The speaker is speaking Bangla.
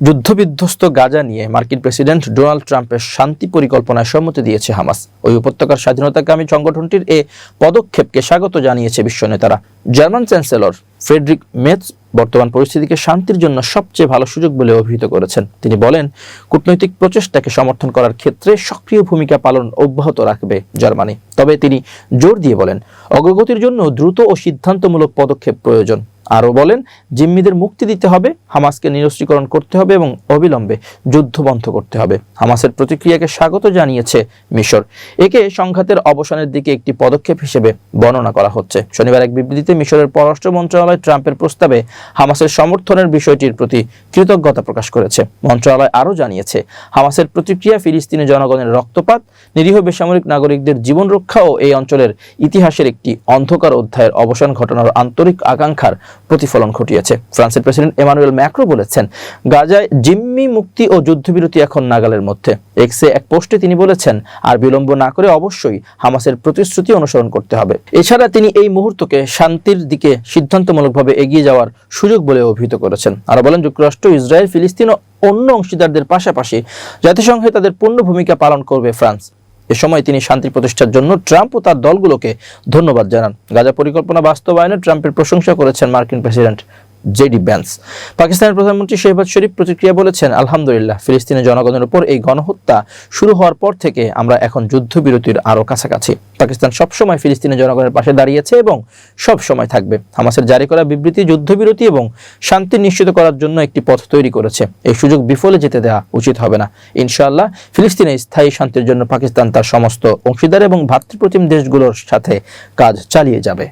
যুদ্ধবিধ্বস্ত গাজা নিয়ে মার্কিন প্রেসিডেন্ট ডোনাল্ড ট্রাম্পের শান্তি পরিকল্পনায় সম্মতি দিয়েছে হামাস। ওই উপত্যকার স্বাধীনতাকামী সংগঠনটির এ পদক্ষেপকে স্বাগত জানিয়েছে বিশ্ব নেতারা। জার্মান চ্যান্সেলর ফ্রেডরিক মেথ বর্তমান পরিস্থিতিকে শান্তির জন্য সবচেয়ে ভালো সুযোগ বলে অভিহিত করেছেন। তিনি বলেন, কূটনৈতিক প্রচেষ্টাকে সমর্থন করার ক্ষেত্রে সক্রিয় ভূমিকা পালন অব্যাহত রাখবে জার্মানি। তবে তিনি জোর দিয়ে বলেন, অগ্রগতির জন্য দ্রুত ও সিদ্ধান্তমূলক পদক্ষেপ প্রয়োজন। আরও বলেন, জিম্মিদের মুক্তি দিতে হবে, হামাসকে নিরস্ত্রীকরণ করতে হবে এবং অবিলম্বে যুদ্ধ বন্ধ করতে হবে। হামাসের প্রতিক্রিয়াকে স্বাগত জানিয়েছে মিশর। একে সংঘাতের অবসানের দিকে একটি পদক্ষেপ হিসেবে বর্ণনা করা হচ্ছে। শনিবার এক বিবৃতিতে মিশরের পররাষ্ট্র মন্ত্রণালয় ট্রাম্পের প্রস্তাবে হামাসের সমর্থনের বিষয়টির প্রতি কৃতজ্ঞতা প্রকাশ করেছে। মন্ত্রণালয় আরও জানিয়েছে, হামাসের প্রতিক্রিয়া ফিলিস্তিনি জনগণের রক্তপাত, নিরীহ বেসামরিক নাগরিকদের জীবন রক্ষা ও এই অঞ্চলের ইতিহাসের একটি অন্ধকার অধ্যায়ের অবসান ঘটানোর আন্তরিক আকাঙ্ক্ষার প্রতিফলন ঘটিয়েছে। ফ্রান্সের প্রেসিডেন্ট এমানুয়েল ম্যাক্রো বলেছেন, গাজায় জিম্মি মুক্তি ও যুদ্ধবিরতি এখন নাগালের মধ্যে। এক্সে এক পোস্টে তিনি বলেছেন, আর বিলম্ব না করে অবশ্যই হামাসের প্রতিশ্রুতি অনুসরণ করতে হবে। এছাড়া তিনি এই মুহূর্তকে শান্তির দিকে সিদ্ধান্তমূলকভাবে এগিয়ে যাওয়ার সুযোগ বলে অভিহিত করেছেন। আর বলেন, যুক্তরাষ্ট্র, ইসরায়েল, ফিলিস্তিন ও অন্য অংশীদারদের পাশাপাশি জাতিসংঘে তাদের পূর্ণ ভূমিকা পালন করবে ফ্রান্স। এ সময় তিনি শান্তি প্রতিষ্ঠার জন্য ট্রাম্প ও তার দলগুলোকে ধন্যবাদ জানান। গাজা পরিকল্পনা বাস্তবায়নে ট্রাম্পের প্রশংসা করেছেন মার্কিন প্রেসিডেন্ট জেডি ব্যান্স পাকিস্তানের প্রধানমন্ত্রী শেহবাজ শরীফ প্রতিক্রিয়া বলেছেন, আলহামদুলিল্লাহ, ফিলিস্তিনের জনগণের উপর এই গণহত্যা শুরু হওয়ার পর থেকে আমরা এখন যুদ্ধবিরতির আরও কাছাকাছি। পাকিস্তান সবসময় ফিলিস্তিনের জনগণের পাশে দাঁড়িয়েছে এবং সব সময় থাকবে। হামাসের জারি করা বিবৃতি যুদ্ধবিরতি এবং শান্তি নিশ্চিত করার জন্য একটি পথ তৈরি করেছে। এই সুযোগ বিফলে যেতে দেওয়া উচিত হবে না। ইনশাআল্লাহ, ফিলিস্তিনে স্থায়ী শান্তির জন্য পাকিস্তান তার সমস্ত অংশীদার এবং ভাতৃপ্রতিম দেশগুলোর সাথে কাজ চালিয়ে যাবে।